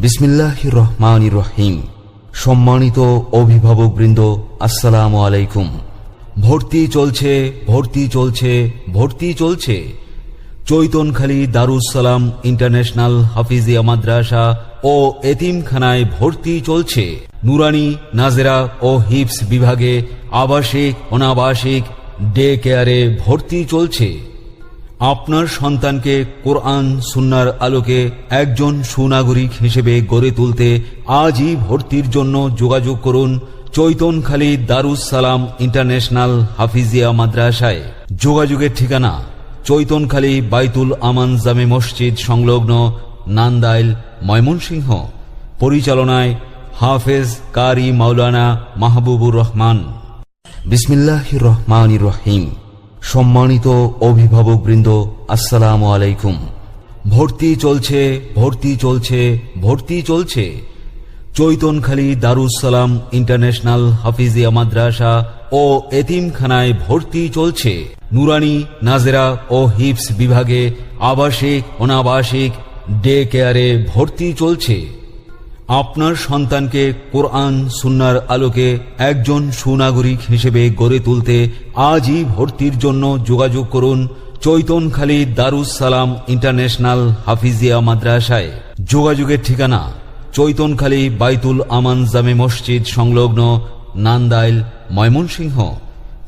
বিসমিল্লাহ রহমান রহিম সম্মানিত অভিভাবকবৃন্দ আসসালামু আলাইকুম। ভর্তি চলছে ভর্তি চলছে ভর্তি চলছে। চৈতনখালী দারুসালাম ইন্টারন্যাশনাল হাফিজিয়া মাদ্রাসা ও এতিমখানায় ভর্তি চলছে। নুরানি, নাজেরা ও হিপস বিভাগে আবাসিক, অনাবাসিক ডে কেয়ারে ভর্তি চলছে। আপনার সন্তানকে কোরআন, সুন্নার আলোকে একজন সুনাগরিক হিসেবে গড়ে তুলতে আজই ভর্তির জন্য যোগাযোগ করুন চৈতনখালী দারুস সালাম ইন্টারন্যাশনাল হাফিজিয়া মাদ্রাসায়। যোগাযোগের ঠিকানা চৈতনখালী বাইতুল আমান জামে মসজিদ সংলগ্ন নান্দাইল, ময়মনসিংহ। পরিচালনায় হাফেজ কারি মাওলানা মাহবুবুর রহমান। বিসমিল্লাহ রহমান রহিম। সম্মানিত অভিভাবকবৃন্দ আসসালামু আলাইকুম। ভর্তি চলছে ভর্তি চলছে ভর্তি চলছে। চৈতনখালী দারুসালাম ইন্টারন্যাশনাল হাফিজিয়া মাদ্রাসা ও এতিমখানায় ভর্তি চলছে। নুরানি, নাজেরা ও হিপস বিভাগে আবাসিক, অনাবাসিক ডে কেয়ারে ভর্তি চলছে। আপনার সন্তানকে কোরআন, সুন্নার আলোকে একজন সুনাগরিক হিসেবে গড়ে তুলতে আজই ভর্তির জন্য যোগাযোগ করুন চৈতনখালী দারুস সালাম ইন্টারন্যাশনাল হাফিজিয়া মাদ্রাসায়। যোগাযোগের ঠিকানা চৈতনখালী বাইতুল আমান জামে মসজিদ সংলগ্ন নান্দাইল, ময়মনসিংহ।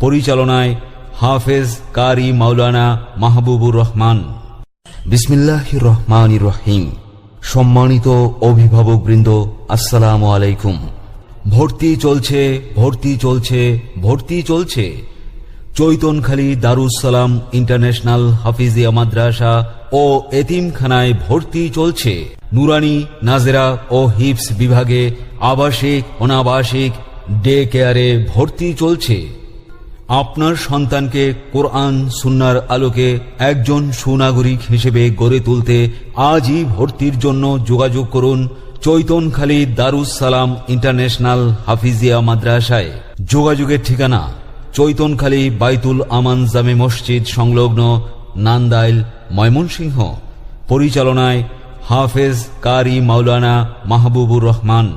পরিচালনায় হাফেজ কারি মাওলানা মাহবুবুর রহমান। বিসমিল্লাহ রহমান রহিম। সম্মানিত অভিভাবকবৃন্দ, আসসালাম আলাইকুম। ভর্তি চলছে ভর্তি চলছে ভর্তি চলছে। চৈতনখালী দারুসালাম ইন্টারন্যাশনাল হাফিজিয়া মাদ্রাসা ও এতিমখানায় ভর্তি চলছে। নুরানি, নাজেরা ও হিপস বিভাগে আবাসিক, অনাবাসিক ডে কেয়ারে ভর্তি চলছে। আপনার সন্তানকে কোরআন, সুন্নার আলোকে একজন সুনাগরিক হিসেবে গড়ে তুলতে আজই ভর্তির জন্য যোগাযোগ করুন চৈতনখালী দারুস সালাম ইন্টারন্যাশনাল হাফিজিয়া মাদ্রাসায়। যোগাযোগের ঠিকানা চৈতনখালী বাইতুল আমান জামে মসজিদ সংলগ্ন নান্দাইল, ময়মনসিংহ। পরিচালনায় হাফেজ কারি মাওলানা মাহবুবুর রহমান।